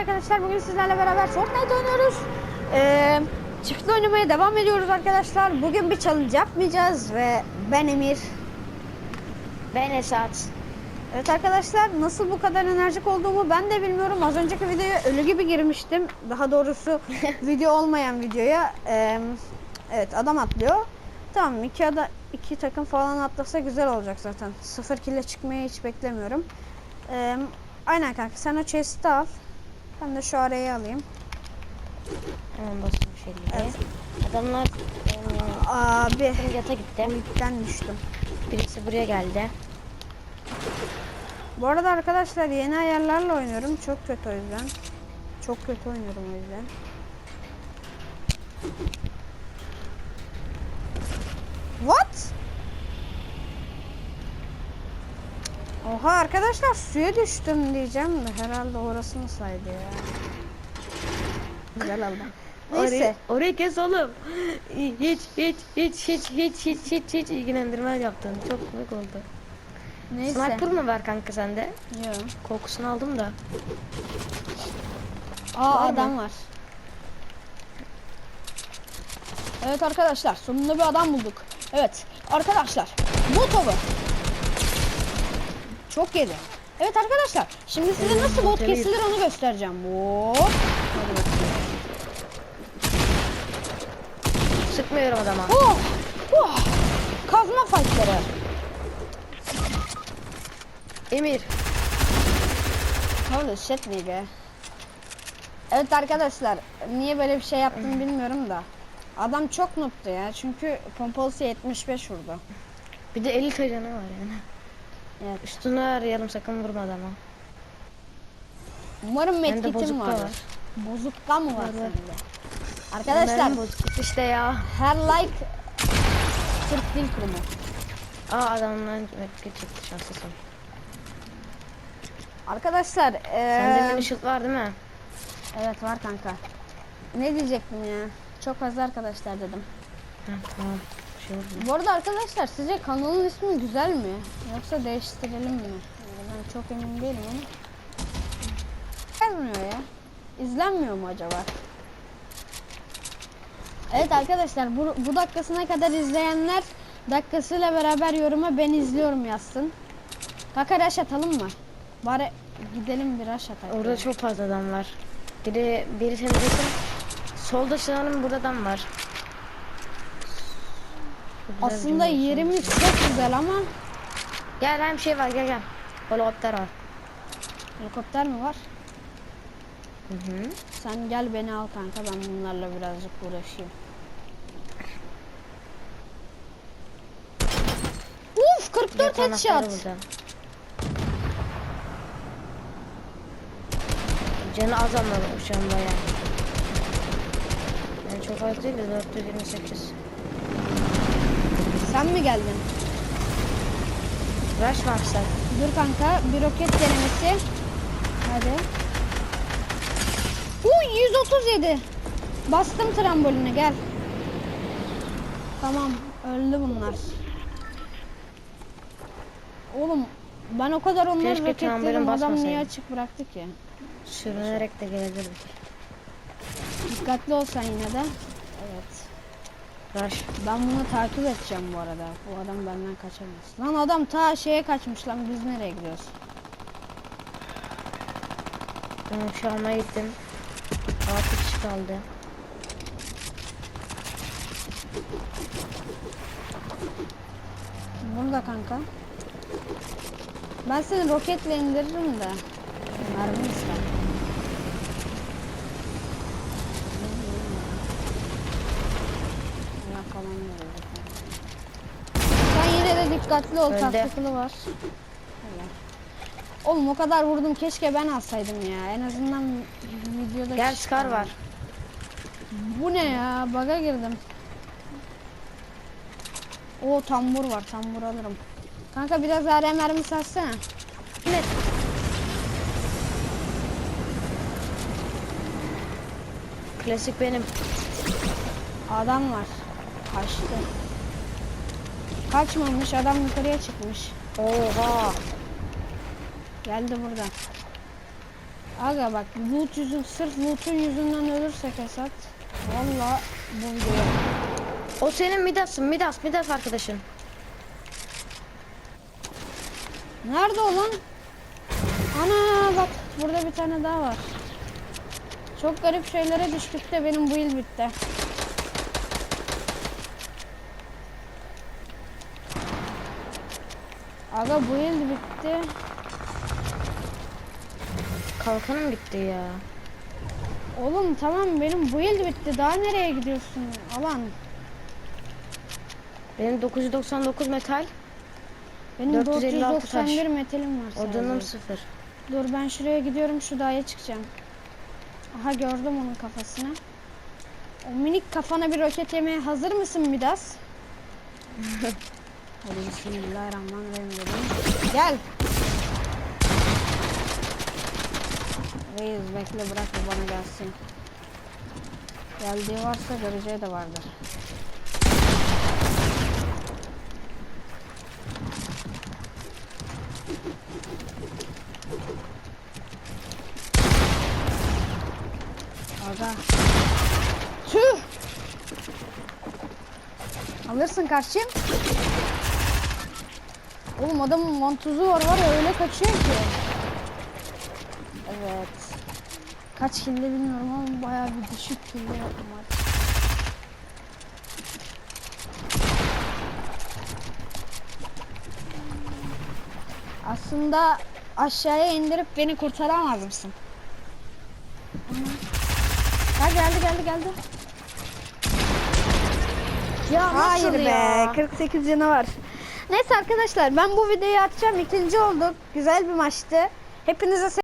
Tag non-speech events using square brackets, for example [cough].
Arkadaşlar bugün sizlerle beraber Fortnite oynuyoruz. Ee, çiftli oynamaya devam ediyoruz arkadaşlar. Bugün bir challenge yapmayacağız ve ben Emir. Ben Esat. Evet arkadaşlar nasıl bu kadar enerjik olduğumu ben de bilmiyorum. Az önceki videoya ölü gibi girmiştim. Daha doğrusu [laughs] video olmayan videoya. Ee, evet adam atlıyor. Tamam iki, ada, iki takım falan atlasa güzel olacak zaten. Sıfır kille çıkmayı hiç beklemiyorum. Ee, aynen kanka sen o chest'i al. Ben de şu arayı alayım. Hemen bastım şöyle. Evet. Adamlar eee, Abi yata gitti. ipten düştüm. Birisi buraya geldi. Bu arada arkadaşlar yeni ayarlarla oynuyorum. Çok kötü o yüzden. Çok kötü oynuyorum o yüzden. What? Oha arkadaşlar suya düştüm diyeceğim de herhalde orasını saydı ya. Güzel oldu. Neyse. Orayı, orayı kes oğlum. Hiç hiç hiç hiç hiç hiç hiç hiç ilgilendirmez yaptın. Çok komik oldu. Neyse. Sniper mı var kanka sende? Yok. Kokusunu aldım da. Aa Var mı? adam var. Evet arkadaşlar sonunda bir adam bulduk. Evet arkadaşlar bot avı. Çok yedi. Evet arkadaşlar şimdi size nasıl bot kesilir onu göstereceğim. Hop. Sıkmıyorum adama. Oh, oh. Kazma fightları. Emir. Holy shit nigga. Evet arkadaşlar niye böyle bir şey yaptım bilmiyorum da. Adam çok noob'tu ya çünkü pompalısı 75 vurdu. Bir de 50 canı var yani. Evet. Üstünü arayalım sakın vurma adama. Umarım medkitim vardır. var. Bozukta mı var Var, var. sende? Arkadaşlar bozuk işte ya. her like Türk Dil Kurumu. Aa adamdan medkit çıktı şanslısın. Arkadaşlar Sende eee mini shield var değil mi? evet var kanka. Ne diyecektim ya? Çok fazla arkadaşlar dedim. Heh, tamam. Şey oldu. Bu arada arkadaşlar sizce kanalın ismi güzel mi? Yoksa değiştirelim mi? Yani ben çok emin değilim ama. Gelmiyor ya. İzlenmiyor mu acaba? Evet arkadaşlar bu, bu dakikasına kadar izleyenler dakikasıyla beraber yoruma ben izliyorum yazsın. Kaka rush atalım mı? Bari gidelim bir rush atalım. Orada çok fazla adam var. Biri biri bakın. Solda sanırım burada adam var. Aslında yerimiz çok güzel ama Gel hem şey var gel gel. Helikopter var. helikopter mi var? Hı hı. Sen gel beni al kanka ben bunlarla birazcık uğraşayım. Uf 44 Diğer headshot. Canı az ama şu an baya. Yani çok az değil de 428. Sen mi geldin? Rush mı yapsak? Dur kanka bir roket denemesi. Hadi. Uy 137. Bastım tramboline gel. Tamam öldü bunlar. Oğlum ben o kadar onları Keşke trambolin adam niye açık bıraktı ki? Sürünerek de gelebilirdik. Dikkatli olsan yine de. Rush. Ben bunu takip edeceğim bu arada. Bu adam benden kaçamaz. Lan adam ta şeye kaçmış lan biz nereye gidiyoruz? Ben şu almaya gittim. 6 kişi kaldı. Burada kanka. Ben seni roketle indiririm de. Mermi ister. Sen yine de dikkatli ol. Öldü. Taktikli var. Oğlum o kadar vurdum keşke ben alsaydım ya. En azından videoda Gel kişi Scar var. Bu ne ya? Baga girdim. O tambur var. Tambur alırım. Kanka biraz AR mermisi atsana. Ne? Klasik benim. Adam var. Kaçtı. Kaçmamış. Adam yukarıya çıkmış. Oha. Geldi burada. Aga bak loot yüzü sırf loot'un yüzünden ölürsek Esat. Valla bu video. O senin Midas'ın. Midas, Midas arkadaşın. Nerede o lan? Ana bak burada bir tane daha var. Çok garip şeylere düştük de benim bu yıl bitti. Aga bu yıl bitti. Kalkanım gitti ya. Oğlum tamam benim bu yıl bitti. Daha nereye gidiyorsun? Alan. Benim 999 metal. Benim 456 taş. 491 metalim var sadece. Odunum sıfır. Dur ben şuraya gidiyorum şu dağa çıkacağım. Aha gördüm onun kafasını. O minik kafana bir roket yemeye hazır mısın Midas? [laughs] Hadi bismillahirrahmanirrahim dedim. Gel. Reis bekle bırak bana gelsin. Geldiği varsa göreceği de vardır. Aga. Tüh. Alırsın karşıyım. Oğlum adamın mantuzu var var ya öyle kaçıyor ki. Evet. Kaç kilde bilmiyorum ama bayağı bir düşük kilde yaptım artık. Aslında aşağıya indirip beni kurtaramaz mısın? Ha geldi geldi geldi. Ya Hayır be ya? 48 canı var. Neyse arkadaşlar ben bu videoyu atacağım. İkinci olduk. Güzel bir maçtı. Hepinize